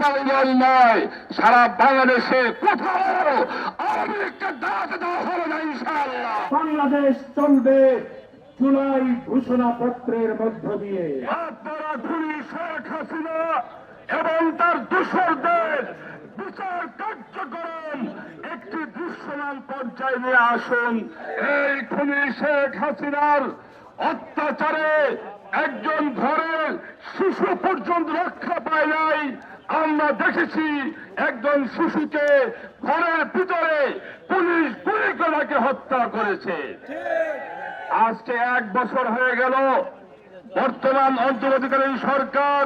গোপালগঞ্জ নয় সারা বাংলাদেশে কোথাও আওয়ামী লীগকে দেওয়া হবে না ইনশাআল্লাহ। বাংলাদেশ চলবে জুলাই ঘোষণাপত্রের মধ্য দিয়ে। আপনারা খুনি শেখ হাসিনা এবং তার দূষরদের বিচার কার্যক্রম একটি দৃশ্যমান পর্যায়ে নিয়ে আসুন। এই খুনি শেখ হাসিনার অত্যাচারে একজন ঘরের শিশু পর্যন্ত রক্ষা পায় নাই আমরা দেখেছি একজন শিশুকে ঘরের ভিতরে পুলিশ গুলি করে হত্যা করেছে। আজকে এক বছর হয়ে গেল, বর্তমান অন্তর্বর্তীকালীন সরকার,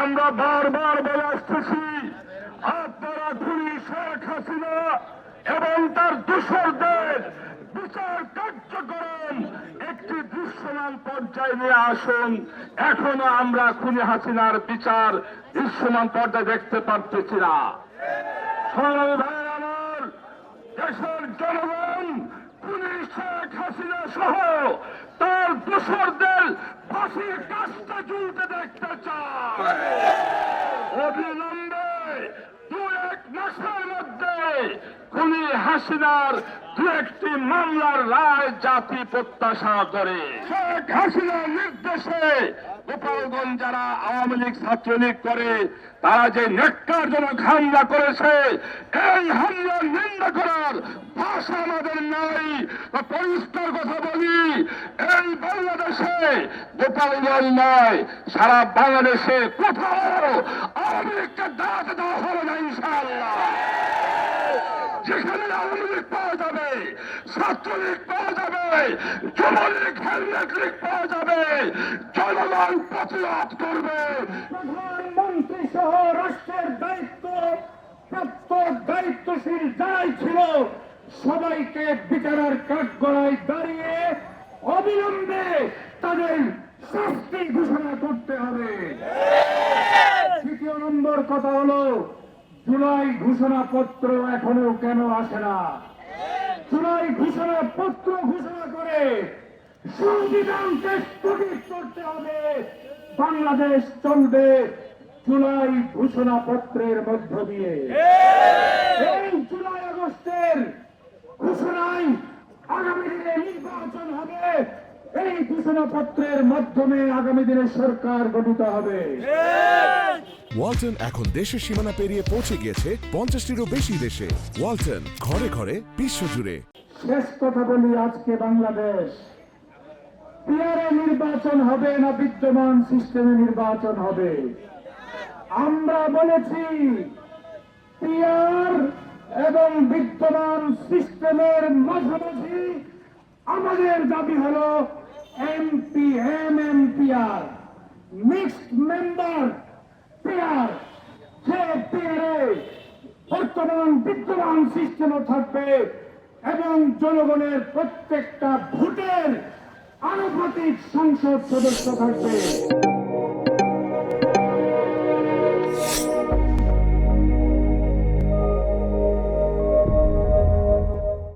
আমরা বারবার বলে আসতেছি, আপনারা খুনি শেখ হাসিনা এবং তার দূষরদের বিচার কার্যক্রম দৃশ্যমান পর্যায়ে নিয়ে আসুন। এখনও আমরা খুনি হাসিনার বিচার দৃশ্যমান পর্যায়ে দেখতে পারতেছি না। দেশের জনগণ পুলিশ শেখ হাসিনা সহ তার দোসরদের ফাঁসির কাজটা চলতে দেখতে চায়। অবিলম্বে দু এক মাসের মধ্যে খুনি হাসিনার দু একটি মামলার রায় জাতি প্রত্যাশা করে। শেখ হাসিনার নির্দেশে গোপালগঞ্জ যারা আওয়ামী লীগ ছাত্রলীগ করে, তারা যে নেককারজনক হামলা করেছে, এই হামলার নিন্দা করার ভাষা আমাদের নাই। পরিষ্কার কথা বলি, এই বাংলাদেশে গোপালগঞ্জ নয়, সারা বাংলাদেশে কোথাও আওয়ামী লীগকে দাঁড়াতে দেওয়া হবে না, ইনশাআল্লাহ। যেখানে আওয়ামী লীগ পাওয়া যাবে ছাত্রলীগ পাওয়া যাবে যুবলীগ হেলমেট লীগ পাওয়া যাবে জনগণ প্রতিরোধ করবে। প্রধানমন্ত্রী সহ রাষ্ট্রের দায়িত্ব প্রাপ্ত দায়িত্বশীল যারাই ছিল সবাইকে বিচারের কাঠগড়ায় দাঁড়িয়ে অবিলম্বে তাদের শাস্তি ঘোষণা করতে হবে। তৃতীয় নম্বর কথা হলো জুলাই ঘোষণাপত্র এখনও কেন আসে না? জুলাই ঘোষণাপত্র ঘোষণা করে সংবিধানকে স্থগিত করতে হবে। বাংলাদেশ চলবে জুলাই ঘোষণাপত্রের মধ্য দিয়ে। এই জুলাই আগস্টের ঘোষণায় আগামী দিনে নির্বাচন হবে। এই ঘোষণাপত্রের মাধ্যমে আগামী দিনে সরকার গঠিত হবে। ওয়ালটন এখন দেশের সীমানা পেরিয়ে পৌঁছে গিয়েছে পঞ্চাশটিরও বেশি দেশে। ওয়ালটন ঘরে ঘরে বিশ্বজুড়ে শেষ কথা বলি আজকে বাংলাদেশ। পিয়ারে নির্বাচন হবে না বিদ্যমান সিস্টেমে নির্বাচন হবে। আমরা বলেছি পিয়ার এবং বিদ্যমান সিস্টেমের মাঝামাঝি আমাদের দাবি হলো মিক্সড মেম্বার পেয়ার যে পেয়ারে বর্তমান বিদ্যমান সিস্টেমও থাকবে এবং জনগণের প্রত্যেকটা ভোটের আনুপাতিক সংসদ সদস্য থাকবে।